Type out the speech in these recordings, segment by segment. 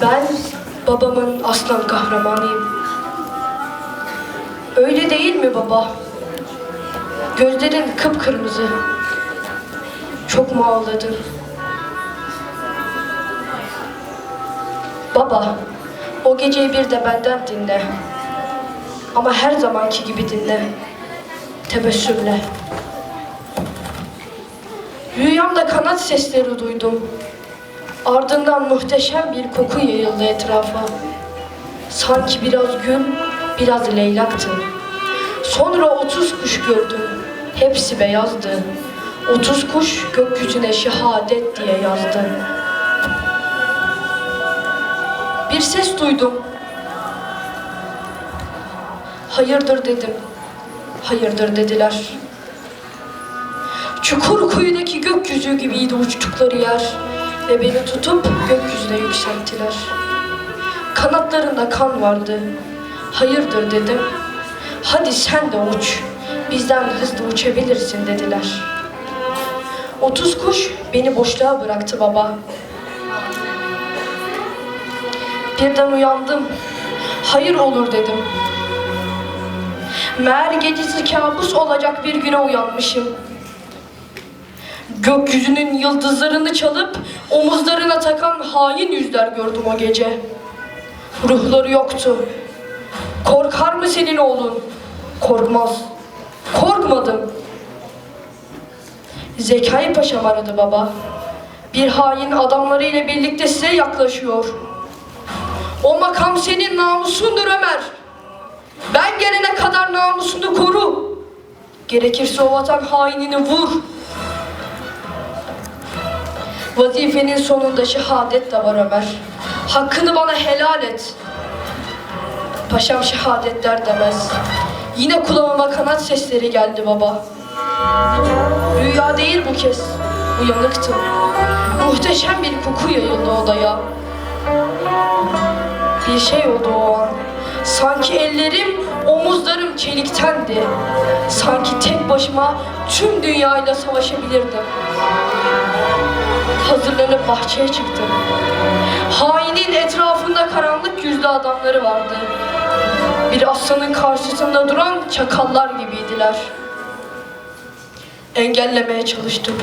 Ben babamın aslan kahramanıyım. Öyle değil mi baba? Gözlerin kıpkırmızı. Çok mu ağladın? Baba, o geceyi bir de benden dinle. Ama her zamanki gibi dinle. Tebessümle. Rüyamda kanat sesleri duydum. Ardından muhteşem bir koku yayıldı etrafa. Sanki biraz gül, biraz leylaktı. Sonra otuz kuş gördüm. Hepsi beyazdı. Otuz kuş gökyüzüne şehadet diye yazdı. Bir ses duydum. Hayırdır dedim. Hayırdır dediler. Çukur kuyudaki gökyüzü gibiydi uçtukları yer ve beni tutup gökyüzüne yükselttiler. Kanatlarında kan vardı. Hayırdır dedim. Hadi sen de uç. Bizden hızlı uçabilirsin dediler. Otuz kuş beni boşluğa bıraktı baba. Birden uyandım. Hayır olur dedim. Meğer gecesi kabus olacak bir güne uyanmışım. Gökyüzünün yıldızlarını çalıp omuzlarına takan hain yüzler gördüm o gece. Ruhları yoktu. Korkar mı senin oğlun? Korkmaz. Korkmadım. Zekai Paşam aradı baba. Bir hain adamlarıyla birlikte size yaklaşıyor. O makam senin namusundur Ömer. Ben gelene kadar namusunu koru. Gerekirse o vatan hainini vur. Vazifenin sonunda şehadet de var Ömer. Hakkını bana helal et. Paşam şehadet der demez. Yine kulağıma kanat sesleri geldi baba. Rüya değil bu kez. Uyanıktım. Muhteşem bir koku yayıldı odaya. Bir şey oldu o an. Sanki ellerim, omuzlarım çeliktendi. Sanki tek başıma tüm dünyayla savaşabilirdim. Hazırlanıp bahçeye çıktım. Hainin etrafında karanlık yüzlü adamları vardı. Bir aslanın karşısında duran çakallar gibiydiler. Engellemeye çalıştım.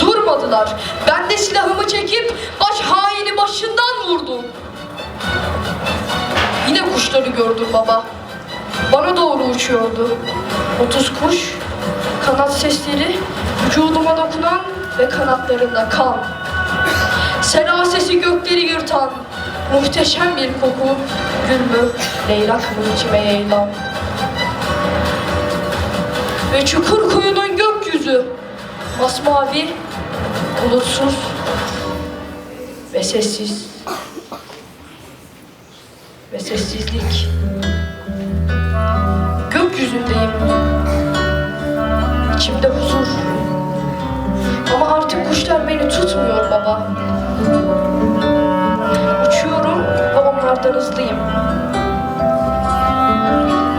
Durmadılar. Ben de silahımı çekip baş haini başından vurdum. Yine kuşları gördüm baba. Bana doğru uçuyordu. Otuz kuş, kanat sesleri, vücuduma dokunan ve kanatlarında kan. Sela sesi gökleri yırtan, muhteşem bir koku, gül mü, leylak mı içime yayılan. Ve çukur kuyunun gökyüzü, masmavi, bulutsuz ve sessiz ve sessizlik. Gökyüzündeyim. İçimde huzur. Ama artık kuşlar beni tutmuyor baba. Ve onlardan hızlıyım.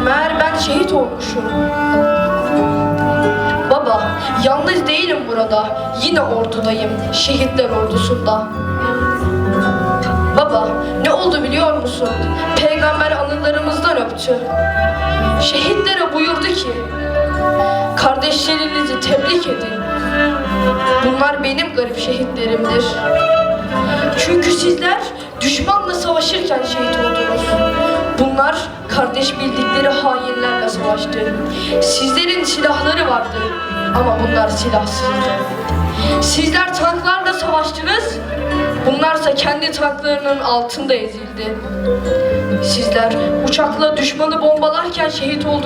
Meğer ben şehit olmuşum. Baba, yalnız değilim burada. Yine ordudayım. Şehitler ordusunda. Baba, ne oldu biliyor musun? Peygamber anılarımızdan öptü. Şehitlere buyurdu ki, kardeşlerinizi tebrik edin. Bunlar benim garip şehitlerimdir. Çünkü sizler düşmanla savaşırken şehit oldunuz. Bunlar kardeş bildikleri hainlerle savaştı. Sizlerin silahları vardı ama bunlar silahsızdı. Sizler tanklarla savaştınız, bunlarsa kendi tanklarının altında ezildi. Sizler uçakla düşmanı bombalarken şehit oldunuz,